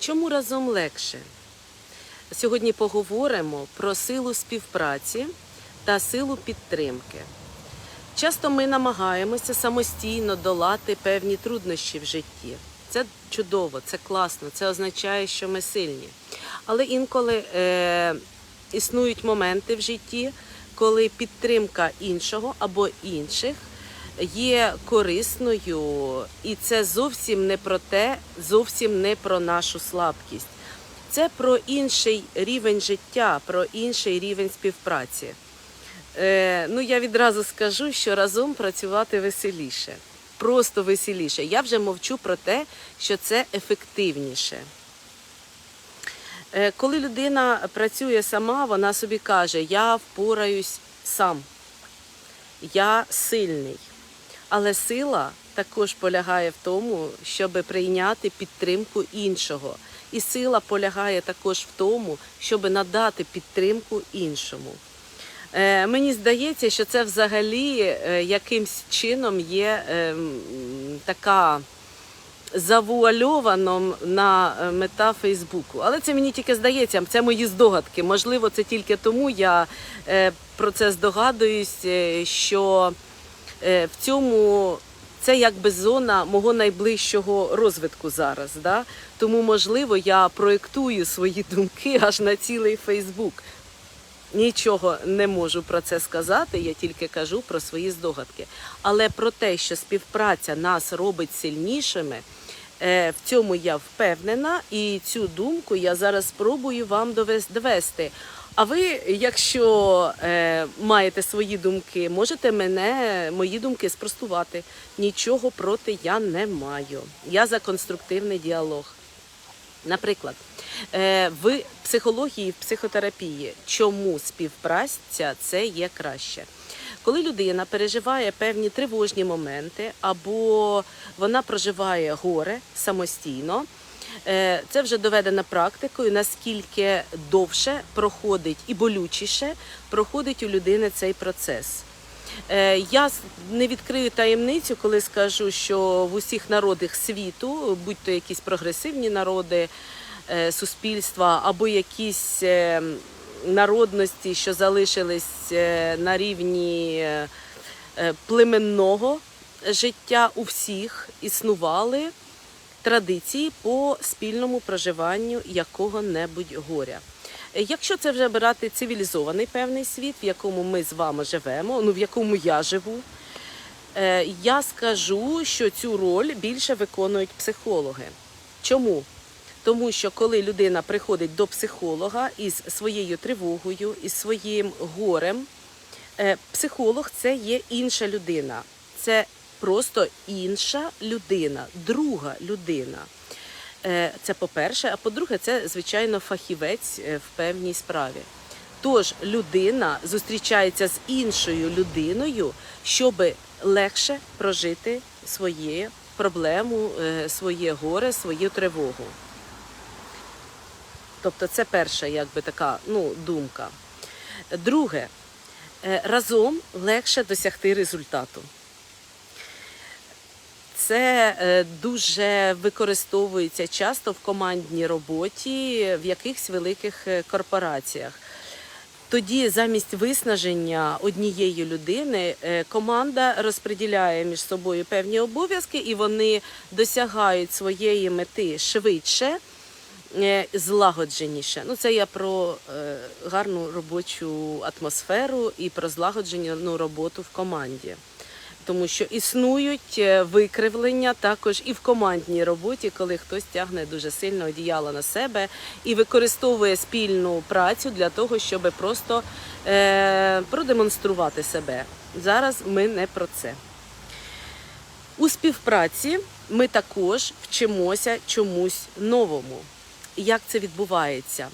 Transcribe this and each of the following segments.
Чому разом легше? Сьогодні поговоримо про силу співпраці та силу підтримки. Часто ми намагаємося самостійно долати певні труднощі в житті. Це чудово, це класно, це означає, що ми сильні. Але інколи е, існують моменти в житті, коли підтримка іншого або інших є корисною, і це зовсім не про те, зовсім не про нашу слабкість. Це про інший рівень життя, про інший рівень співпраці. Е, ну, я відразу скажу, що разом працювати веселіше, просто веселіше. Я вже мовчу про те, що це ефективніше. Е, коли людина працює сама, вона собі каже: Я впораюсь сам, я сильний. Але сила також полягає в тому, щоб прийняти підтримку іншого. І сила полягає також в тому, щоб надати підтримку іншому. Е, мені здається, що це взагалі е, якимсь чином є е, така завуальовано на мета Фейсбуку. Але це мені тільки здається, це мої здогадки. Можливо, це тільки тому я е, про це здогадуюсь, е, що в цьому це якби зона мого найближчого розвитку зараз. Да? Тому, можливо, я проєктую свої думки аж на цілий Фейсбук. Нічого не можу про це сказати, я тільки кажу про свої здогадки. Але про те, що співпраця нас робить сильнішими, е, в цьому я впевнена, і цю думку я зараз спробую вам довести. А ви, якщо е, маєте свої думки, можете мене, мої думки спростувати. Нічого проти я не маю. Я за конструктивний діалог. Наприклад, е, в психології, в психотерапії, чому співпраця це є краще? Коли людина переживає певні тривожні моменти, або вона проживає горе самостійно, це вже доведено практикою, наскільки довше проходить і болючіше проходить у людини цей процес. Е, Я не відкрию таємницю, коли скажу, що в усіх народах світу, будь то якісь прогресивні народи е, суспільства, або якісь е, народності, що залишились е, на рівні е, е, племенного життя, у всіх існували традиції по спільному проживанню якого-небудь горя. Якщо це вже брати цивілізований певний світ, в якому ми з вами живемо, ну в якому я живу, е, я скажу, що цю роль більше виконують психологи. Чому? Тому що коли людина приходить до психолога із своєю тривогою, із своїм горем, е, психолог це є інша людина. Це просто інша людина, друга людина. Е, Це по-перше, а по-друге, це звичайно фахівець е, в певній справі. Тож людина зустрічається з іншою людиною, щоб легше прожити своє проблему, е, своє горе, свою тривогу. Тобто це перша якби така ну, думка. Друге, разом легше досягти результату. Це е, дуже використовується часто в командній роботі в якихось великих е, корпораціях. Тоді замість виснаження однієї людини е, команда розподіляє між собою певні обов'язки, і вони досягають своєї мети швидше, злагодженіше. Ну, це я про гарну робочу атмосферу і про злагоджену роботу в команді. Тому що існують е, викривлення також і в командній роботі, коли хтось тягне дуже сильно одіяло на себе і використовує спільну працю для того, щоб просто е, продемонструвати себе. Зараз ми не про це. У співпраці ми також вчимося чомусь новому. Як це відбувається?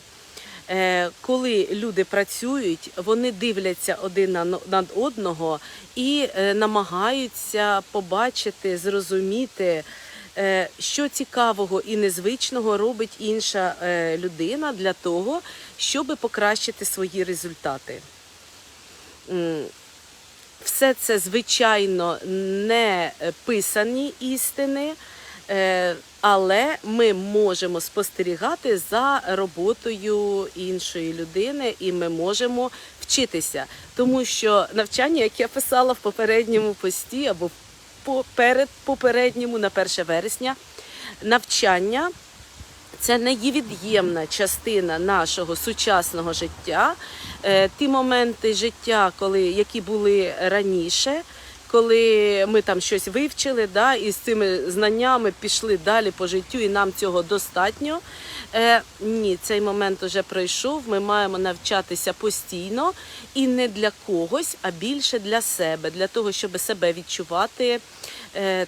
Е, Коли люди працюють, вони дивляться один на над одного і е, намагаються побачити, зрозуміти, е, що цікавого і незвичного робить інша людина для того, щоб покращити свої результати. Все це, звичайно, не писані істини, Але ми можемо спостерігати за роботою іншої людини, і ми можемо вчитися, тому що навчання, як я писала в попередньому пості або перед попередньому на 1 вересня, навчання це невід'ємна частина нашого сучасного життя. Е, Ті моменти життя, коли, які були раніше, коли ми там щось вивчили, да, і з цими знаннями пішли далі по життю, і нам цього достатньо. Е, ні, цей момент вже пройшов. Ми маємо навчатися постійно і не для когось, а більше для себе, для того, щоб себе відчувати е,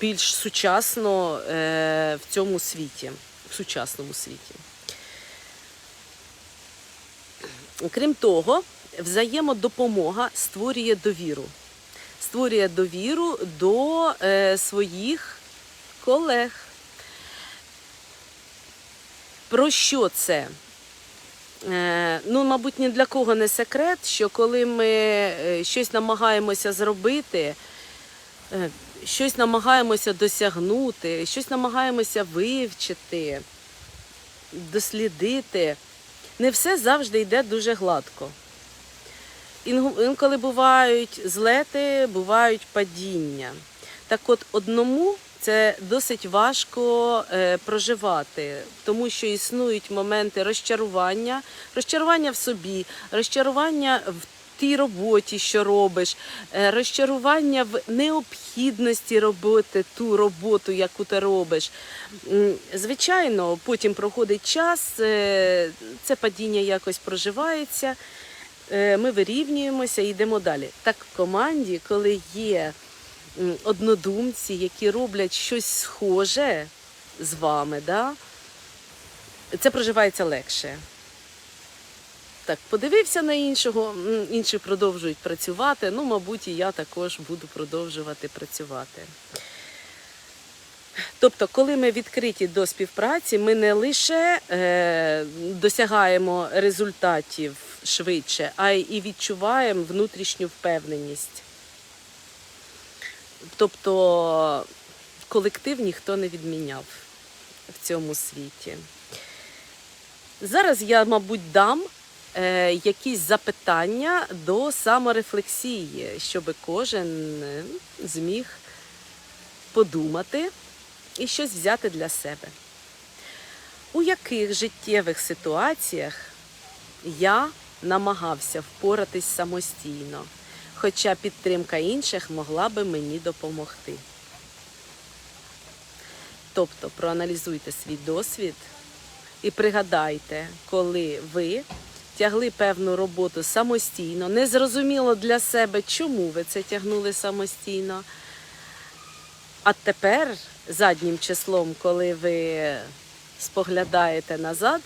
більш сучасно е, в цьому світі, в сучасному світі. Крім того, взаємодопомога створює довіру. Створює довіру до е, своїх колег. Про що це? Е, ну, мабуть, ні для кого не секрет, що коли ми е, щось намагаємося зробити, е, щось намагаємося досягнути, щось намагаємося вивчити, дослідити, не все завжди йде дуже гладко. Інколи бувають злети, бувають падіння. Так от одному це досить важко е, проживати, тому що існують моменти розчарування, розчарування в собі, розчарування в тій роботі, що робиш, е, розчарування в необхідності робити ту роботу, яку ти робиш. Звичайно, потім проходить час, е, це падіння якось проживається. Е, ми вирівнюємося і йдемо далі. Так в команді, коли є однодумці, які роблять щось схоже з вами, да, це проживається легше. Так, подивився на іншого, інші продовжують працювати. Ну, мабуть, і я також буду продовжувати працювати. Тобто, коли ми відкриті до співпраці, ми не лише е, досягаємо результатів швидше, а й відчуваємо внутрішню впевненість. Тобто колектив ніхто не відміняв в цьому світі. Зараз я, мабуть, дам е, якісь запитання до саморефлексії, щоб кожен е, зміг подумати і щось взяти для себе. У яких життєвих ситуаціях я намагався впоратись самостійно, хоча підтримка інших могла би мені допомогти. Тобто проаналізуйте свій досвід і пригадайте, коли ви тягли певну роботу самостійно, не зрозуміло для себе, чому ви це тягнули самостійно. А тепер заднім числом, коли ви споглядаєте назад,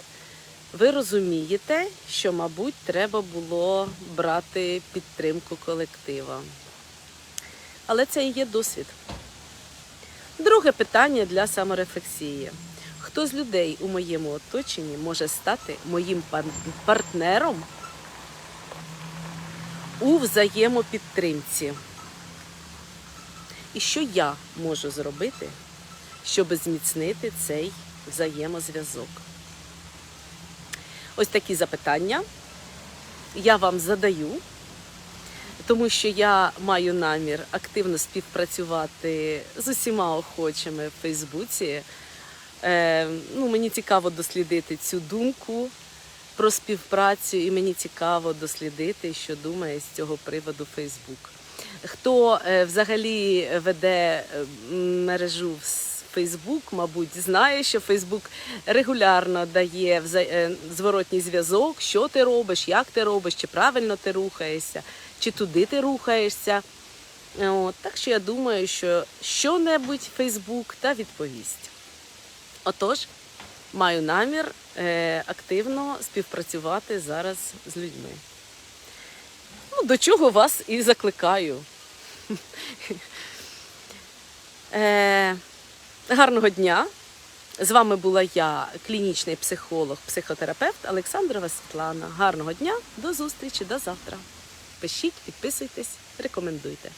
ви розумієте, що, мабуть, треба було брати підтримку колектива. Але це і є досвід. Друге питання для саморефлексії. Хто з людей у моєму оточенні може стати моїм партнером у взаємопідтримці? І що я можу зробити, щоб зміцнити цей взаємозв'язок? Ось такі запитання я вам задаю, тому що я маю намір активно співпрацювати з усіма охочими в Фейсбуці. Е, ну, мені цікаво дослідити цю думку про співпрацю, і мені цікаво дослідити, що думає з цього приводу Фейсбук. Хто е, взагалі веде е, мережу в Фейсбук, мабуть, знає, що Фейсбук регулярно дає е, зворотній зв'язок, що ти робиш, як ти робиш, чи правильно ти рухаєшся, чи туди ти рухаєшся. От, так що я думаю, що що-небудь Фейсбук та відповість. Отож, маю намір активно співпрацювати зараз з людьми. Ну, до чого вас і закликаю. Е, гарного дня. З вами була я, клінічний психолог, психотерапевт Олександрова Світлана. Гарного дня, до зустрічі, до завтра. Пишіть, підписуйтесь, рекомендуйте.